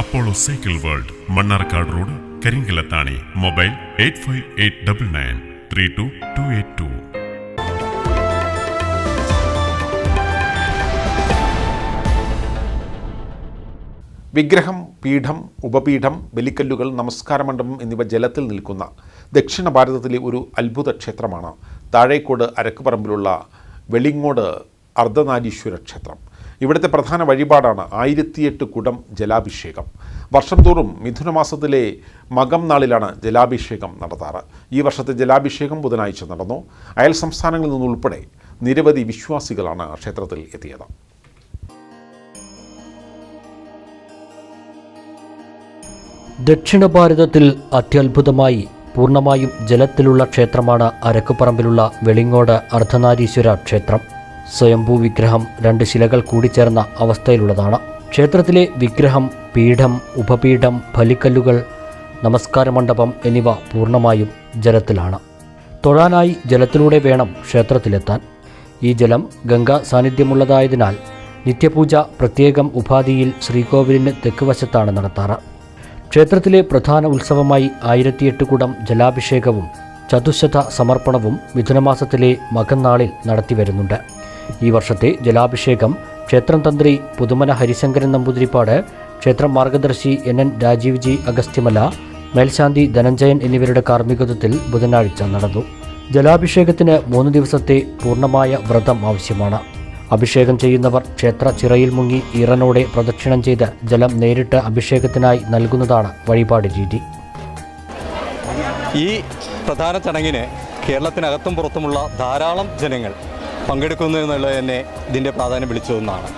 Apollo cycle world Mannarkkad road Karinkallathani mobile eight five eight double nine three two two eight two. വിഗ്രഹം പീഠം ഉപപീഠം ബലിക്കല്ലുകൾ നമസ്കാരമണ്ഡപം എന്നിവ ജലത്തിൽ നിൽക്കുന്ന ദക്ഷിണ ഭാരതത്തിലെ ഒരു അത്ഭുത ക്ഷേത്രമാണ്. താഴേക്കോട് അരക്കുപറമ്പിലുള്ള വെളിങ്ങോട് അർദ്ധനാരീശ്വര ക്ഷേത്രം. ഇവിടുത്തെ പ്രധാന വഴിപാടാണ് ആയിരത്തിയെട്ട് കുടം ജലാഭിഷേകം. വർഷം തോറും മിഥുനമാസത്തിലെ മകം നാളിലാണ് ജലാഭിഷേകം നടത്താറ്. ഈ വർഷത്തെ ജലാഭിഷേകം ബുധനാഴ്ച നടന്നു. അയൽ സംസ്ഥാനങ്ങളിൽ നിന്നുൾപ്പെടെ നിരവധി വിശ്വാസികളാണ് ക്ഷേത്രത്തിൽ എത്തിയത്. ദക്ഷിണ ഭാരതത്തിൽ അത്യത്ഭുതമായി പൂർണമായും ജലത്തിലുള്ള ക്ഷേത്രമാണ് അരക്കുപറമ്പിലുള്ള വെളിങ്ങോട് അർദ്ധനാരീശ്വര ക്ഷേത്രം. സ്വയംഭൂ വിഗ്രഹം രണ്ട് ശിലകൾ കൂടിച്ചേർന്ന അവസ്ഥയിലുള്ളതാണ്. ക്ഷേത്രത്തിലെ വിഗ്രഹം പീഠം ഉപപീഠം ഫലിക്കല്ലുകൾ നമസ്കാര മണ്ഡപം എന്നിവ പൂർണമായും ജലത്തിലാണ്. തൊഴാനായി ജലത്തിലൂടെ വേണം ക്ഷേത്രത്തിലെത്താൻ. ഈ ജലം ഗംഗാ സാന്നിധ്യമുള്ളതായതിനാൽ നിത്യപൂജ പ്രത്യേകം ഉപാധിയിൽ ശ്രീകോവിലിന് തെക്കുവശത്താണ് നടത്താറ്. ക്ഷേത്രത്തിലെ പ്രധാന ഉത്സവമായി ആയിരത്തിയെട്ട് കുടം ജലാഭിഷേകവും ചതുശത സമർപ്പണവും മിഥുനമാസത്തിലെ മകന്നാളിൽ നടത്തിവരുന്നുണ്ട്. ഈ വർഷത്തെ ജലാഭിഷേകം ക്ഷേത്രം തന്ത്രി പുതുമന ഹരിശങ്കരൻ നമ്പൂതിരിപ്പാട് ക്ഷേത്രം മാർഗദർശി എൻ എൻ രാജീവ് ജി അഗസ്ത്യമല മേൽശാന്തി ധനഞ്ജയൻ എന്നിവരുടെ കാർമ്മികത്വത്തിൽ ബുധനാഴ്ച നടന്നു. ജലാഭിഷേകത്തിന് മൂന്ന് ദിവസത്തെ പൂർണമായ വ്രതം ആവശ്യമാണ്. അഭിഷേകം ചെയ്യുന്നവർ ക്ഷേത്ര ചിറയിൽ മുങ്ങി ഈറനോടെ പ്രദക്ഷിണം ചെയ്ത് ജലം നേരിട്ട് അഭിഷേകത്തിനായി നൽകുന്നതാണ് വഴിപാട് രീതി. ഈ പ്രധാന ചടങ്ങിന് കേരളത്തിനകത്തും പുറത്തുമുള്ള ധാരാളം ജനങ്ങൾ പങ്കെടുക്കുന്നു എന്നുള്ളത് തന്നെ ഇതിന്റെ പ്രാധാന്യം വിളിച്ചതെന്നാണ്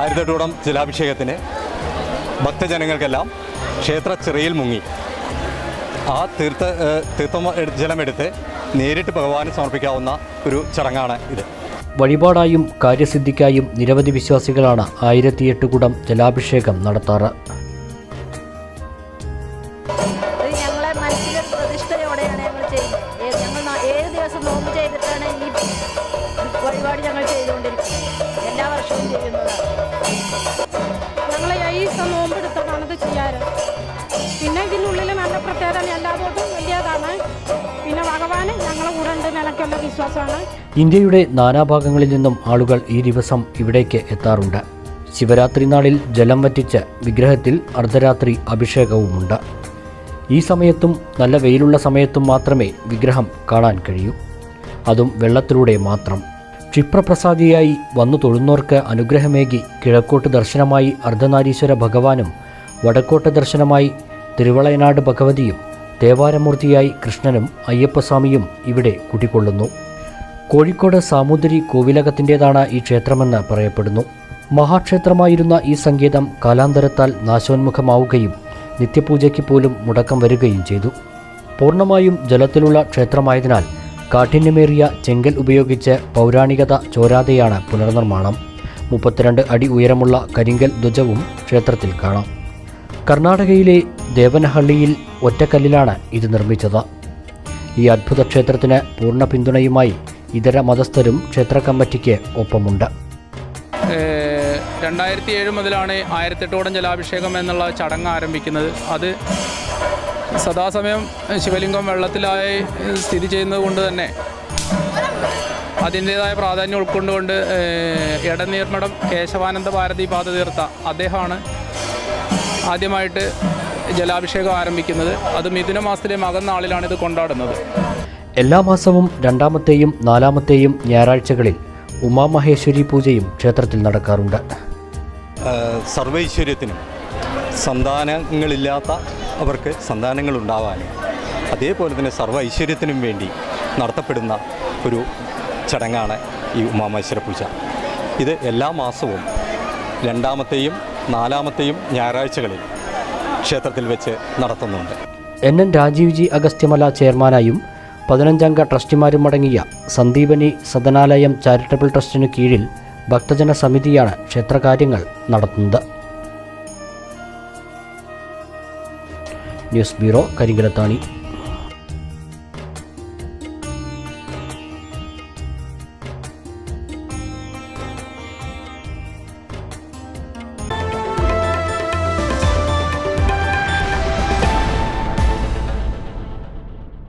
ആയിരത്തെട്ടോടം ജലാഭിഷേകത്തിന് ഭക്തജനങ്ങൾക്കെല്ലാം ക്ഷേത്ര ചെറിയിൽ മുങ്ങി. ആ തീർത്ഥ തീർത്ഥ ജലമെടുത്ത് നേരിട്ട് ഭഗവാന് സമർപ്പിക്കാവുന്ന ഒരു ചടങ്ങാണ് ഇത്. വഴിപാടായും കാര്യസിദ്ധിക്കായും നിരവധി വിശ്വാസികളാണ് ആയിരത്തിയെട്ട് കുടം ജലാഭിഷേകം നടത്താറ്. ഞങ്ങൾ ചെയ്തുകൊണ്ടിരിക്കുന്നത് എല്ലാ വർഷവും ചെയ്യുന്നതാണ്. ഞങ്ങൾ ഈ നോമ്പെടുത്തതാണ് ഇത് ചെയ്യാറ്. പിന്നെ ഇതിനുള്ളിൽ നല്ല പ്രത്യേകത എല്ലാ ദിവസവും വലിയതാണ്. പിന്നെ ഭഗവാൻ ഞങ്ങളെ കൂടെ ഉണ്ട് നിലയ്ക്കുള്ള വിശ്വാസമാണ്. ഇന്ത്യയുടെ നാനാഭാഗങ്ങളിൽ നിന്നും ആളുകൾ ഈ ദിവസം ഇവിടേക്ക് എത്താറുണ്ട്. ശിവരാത്രി നാളിൽ ജലം വറ്റിച്ച് വിഗ്രഹത്തിൽ അർദ്ധരാത്രി അഭിഷേകവുമുണ്ട്. ഈ സമയത്തും നല്ല വെയിലുള്ള സമയത്തും മാത്രമേ വിഗ്രഹം കാണാൻ കഴിയൂ. അതും വെള്ളത്തിലൂടെ മാത്രം. ക്ഷിപ്രപ്രസാദിയായി വന്നു തൊഴുന്നോർക്ക് അനുഗ്രഹമേകി കിഴക്കോട്ട് ദർശനമായി അർദ്ധനാരീശ്വര ഭഗവാനും വടക്കോട്ട് ദർശനമായി തിരുവളയനാട് ഭഗവതിയും ദേവാരമൂർത്തിയായി കൃഷ്ണനും അയ്യപ്പസ്വാമിയും ഇവിടെ കുടികൊള്ളുന്നു കോഴിക്കോട് സാമൂതിരി കോവിലകത്തിന്റെതാണ് ഈ ക്ഷേത്രമെന്ന് പറയപ്പെടുന്നു. മഹാക്ഷേത്രമായിരുന്ന ഈ സംഗീതം കാലാന്തരത്താൽ നാശോന്മുഖമാവുകയും നിത്യപൂജയ്ക്ക് പോലും മുടക്കം വരികയും ചെയ്തു. പൂർണമായും ജലത്തിലുള്ള ക്ഷേത്രമായതിനാൽ കാഠിന്യമേറിയ ചെങ്കൽ ഉപയോഗിച്ച് പൗരാണികത ചോരാതെയാണ് പുനർനിർമ്മാണം. മുപ്പത്തിരണ്ട് അടി ഉയരമുള്ള കരിങ്കൽ ധ്വജവും ക്ഷേത്രത്തിൽ കാണാം. കർണാടകയിലെ ദേവനഹള്ളിയിൽ ഒറ്റക്കല്ലിലാണ് ഇത് നിർമ്മിച്ചത്. ഈ അത്ഭുത ക്ഷേത്രത്തിന് പൂർണ പിന്തുണയുമായി ഇതര മതസ്ഥരും ക്ഷേത്ര കമ്മിറ്റിക്ക് ഒപ്പമുണ്ട്. രണ്ടായിരത്തി ഏഴ് മുതലാണ് ആയിരത്തെട്ടോടം ജലാഭിഷേകം എന്നുള്ള ചടങ്ങ് ആരംഭിക്കുന്നത്. അത് സദാസമയം ശിവലിംഗം വെള്ളത്തിലായി സ്ഥിതി ചെയ്യുന്നത് കൊണ്ട് തന്നെ അതിന്റേതായ പ്രാധാന്യം ഉൾക്കൊണ്ടുകൊണ്ട് ഇടനീർമടം എടനീർമഠം കേശവാനന്ദ ഭാരതി പാത തീർത്ത അദ്ദേഹമാണ് ആദ്യമായിട്ട് ജലാഭിഷേകം ആരംഭിക്കുന്നത്. അത് മിഥുന മാസത്തിലെ മകൻ നാളിലാണ് ഇത് കൊണ്ടാടുന്നത്. എല്ലാ മാസവും രണ്ടാമത്തെയും നാലാമത്തെയും ഞായറാഴ്ചകളിൽ ഉമാമഹേശ്വരി പൂജയും ക്ഷേത്രത്തിൽ നടക്കാറുണ്ട്. സർവൈശ്വര്യത്തിനും സന്താനങ്ങളില്ലാത്ത അവർക്ക് സന്താനങ്ങൾ ഉണ്ടാവാനും അതേപോലെ തന്നെ സർവ ഐശ്വര്യത്തിനും വേണ്ടി നടത്തപ്പെടുന്ന ഒരു ചടങ്ങാണ് ഈ ഉമാമേശ്വര പൂജ. ഇത് എല്ലാ മാസവും രണ്ടാമത്തെയും നാലാമത്തെയും ഞായറാഴ്ചകളിൽ ക്ഷേത്രത്തിൽ വെച്ച് നടത്തുന്നുണ്ട്. എൻ എൻ രാജീവ് ജി അഗസ്ത്യമല ചെയർമാനായും പതിനഞ്ചംഗ ട്രസ്റ്റിമാരും അടങ്ങിയ സന്ദീപനി സദനാലയം ചാരിറ്റബിൾ ട്രസ്റ്റിനു കീഴിൽ ഭക്തജന സമിതിയാണ് ക്ഷേത്രകാര്യങ്ങൾ നടത്തുന്നത്. News bureau Karinkallathani.